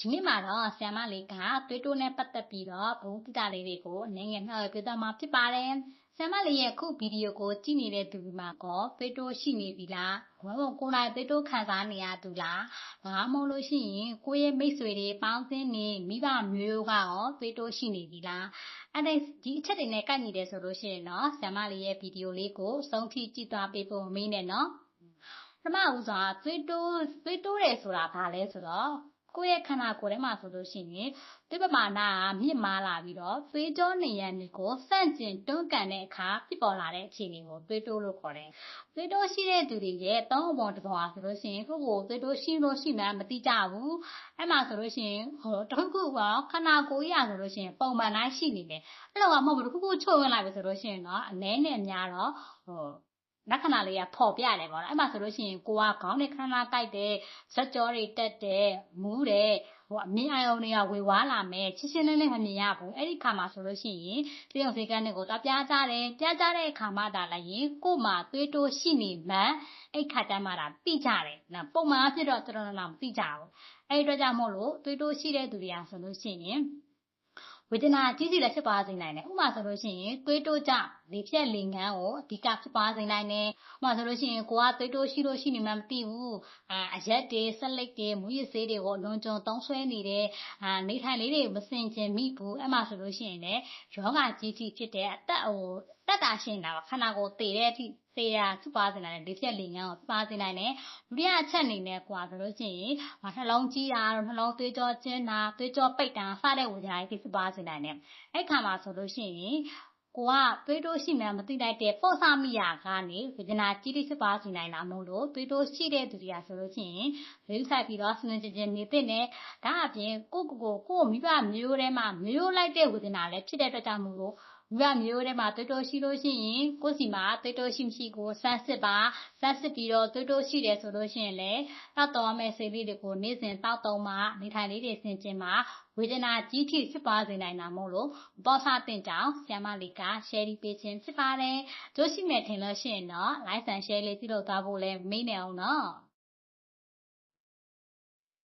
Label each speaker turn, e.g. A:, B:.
A: ဒီနေ့မှာတော့ဆ iam မလေးကသွေးတိုးနဲ့ပတ်သက်ပြီးတော့ဘုံတိတာလေးတွေကိုအနေငယ်မျှဝေပြသမှာဖြစ်ပါတယ်ဆ iam မလေးရဲ့အခုဗီဒီယိုကိုကြည့်နေတဲ့သူဒီမှာကောသွေးတိုးရှိနေပြီလားဝမ်းကိုယ်တိုင်သွေးတိုးခံစားနေရသူလားဘာမှမဟုတ်လို့ရှိရင်ကိုယ့်ရဲ့မိတ်ဆွေတွေပေါင်းသင်းနေမိဘမျိုးကရောသွေးတိုးရှိနေပြီလားအဲ့ဒါဒီအချက်တွေနဲ့ကိုက်ညီတယ်ဆိုလို့ရှိရင်တော့ဆ iam မလေးရဲ့ဗီဒီယိုလေးကိုစုံထိကြည့်သွားပေးဖို့မေးနေနော်ပထမဦးစွာသွေးတိုးသွေးတိုးတယ်ဆိုတာဘာလဲဆိုတော့ ကိုယ့်ရဲ့ခန္ဓာကိုယ်ထဲမှာဆိုလို့ရှိရင်သွေးပမာဏကမြင့်မားလာပြီးတော့သွေးကြောနေရန်ကိုစန့်ကျင်တွန်းကန်တဲ့အခါဖြစ်ပေါ်လာတဲ့အခြေအနေကိုသွေးတိုးလို့ခေါ်တယ်။သွေးတိုးရှိတဲ့သူတွေရဲ့သုံးအပေါ်တစ်ပေါ်ဆိုလို့ရှိရင်ကိုယ့်ကိုသွေးတိုးရှိလို့ရှိမှန်းမသိကြဘူး။အဲ့မှာဆိုလို့ရှိရင်ဟိုတစ်ခုခုကခန္ဓာကိုယ်ကြီးရဆိုလို့ရှိရင်ပုံမှန်တိုင်းရှိနေတယ်။အဲ့လိုကမဟုတ်ဘူးတစ်ခုခုချို့ဝင်လာပြီဆိုလို့ရှိရင်တော့အနည်းနဲ့များတော့ဟို လက္ခဏာလေးကဖော်ပြတယ်ပေါ့နော်အဲ့မှာဆိုလို့ရှိရင်ကိုကခေါင်းနဲ့ခန္ဓာကိုက်တယ်ဇက်ကြောတွေတက်တယ်မူးတယ်ဟိုအမြင်အာရုံတွေကဝေဝါးလာမယ်ချင်းချင်းလေးလေးမမြင်ရဘူးအဲ့ဒီခါမှာဆိုလို့ရှိရင်တရုံစေကန်းတွေကိုတော့ပြားကြတယ်ပြားကြတဲ့အခါမှဒါလည်းရင်ကို့မှာသွေးတိုးရှိနေမှအဲ့ခါကျမှဒါသိကြတယ်နော်ပုံမှန်အဖြစ်တော့တော်တော်တော်မသိကြဘူးအဲ့ဒီအတွက်ကြောင့်မို့လို့သွေးတိုးရှိတဲ့သူတွေကဆိုလို့ရှိရင် ဝေဒနာကြီးကြီးလည်းဖြစ်ပါစေနိုင်တယ်ဥပမာဆိုလို့ရှိရင်သွေးတိုးကြလေဖြတ်လေငန်းကိုအဓိကဖြစ်ပါစေနိုင်တယ်ဥပမာဆိုလို့ရှိရင်ကိုကသွေးတိုးရှိလို့ရှိနေမှမသိဘူးအာအရက်တွေဆက်လက်တွေမူရစ်ဆေးတွေကိုအလွန်ကျွံသုံးဆွဲနေတယ်အာနေထိုင်လေးတွေမစင်ကျင်မိဘူးအဲ့မှာဆိုလို့ရှိရင်လည်းယောဂကြီးကြီးဖြစ်တဲ့အသက်ဟို တက်တာရှင်းတာပါခန္ဓာကိုယ်တည်တဲ့အထိသေတာဖြစ်ပါစေနိုင်တယ်လေဖြတ်လေငန်းကိုပါစေနိုင်တယ်ဒုတိယအချက်အနေနဲ့ကွာဆိုလို့ရှိရင်နှလုံးကြီးတာနှလုံးသွေးကြောကျဉ်းတာသွေးကြောပိတ်တာစတဲ့ဝေဒနာတွေဖြစ်ပါစေနိုင်တယ်အဲ့ခါမှာဆိုလို့ရှိရင်ကိုကသွေးတိုးရှိမှမသိလိုက်တဲ့ပေါ့ဆမိယာကနေဝေဒနာကြီးတိဖြစ်ပါစေနိုင်တာမို့လို့သွေးတိုးရှိတဲ့သူတွေကဆိုလို့ရှိရင်လေးဆိုင်ပြီးတော့စနေချင်းချင်းနေတဲ့နဲ့ဒါအပြင်ကိုကိုကိုကိုမိဘမျိုးထဲမှာမျိုးလိုက်တဲ့ဝေဒနာလည်းဖြစ်တဲ့အတွက်ကြောင့်မို့လို့ မိဘမျိုးထဲမှာသွေးတိုးရှိလို့ရှိရင်ကိုယ်စီမှာသွေးတိုးရှိမရှိကိုစမ်းစစ်ပါစမ်းစစ်ပြီးတော့သွေးတိုးရှိတယ်ဆိုလို့ရှိရင်လည်းတောက်တော်မဲ့ဆေးလေးတွေကိုနေ့စဉ်တောက်သုံးမှနေထိုင်လေးတွေဆင်ကျင်မှဝေဒနာကြီးထိဖြစ်ပါစေနိုင်တာမို့လို့ဘောဆတင်ကြောင်ဆ iam မလေးက share ပေးခြင်းဖြစ်ပါတယ်။တို့ရှိမဲ့ထင်လို့ရှိရင်တော့ like and share လေးပြုလုပ်သွားဖို့လည်းမေးနေအောင်နော်။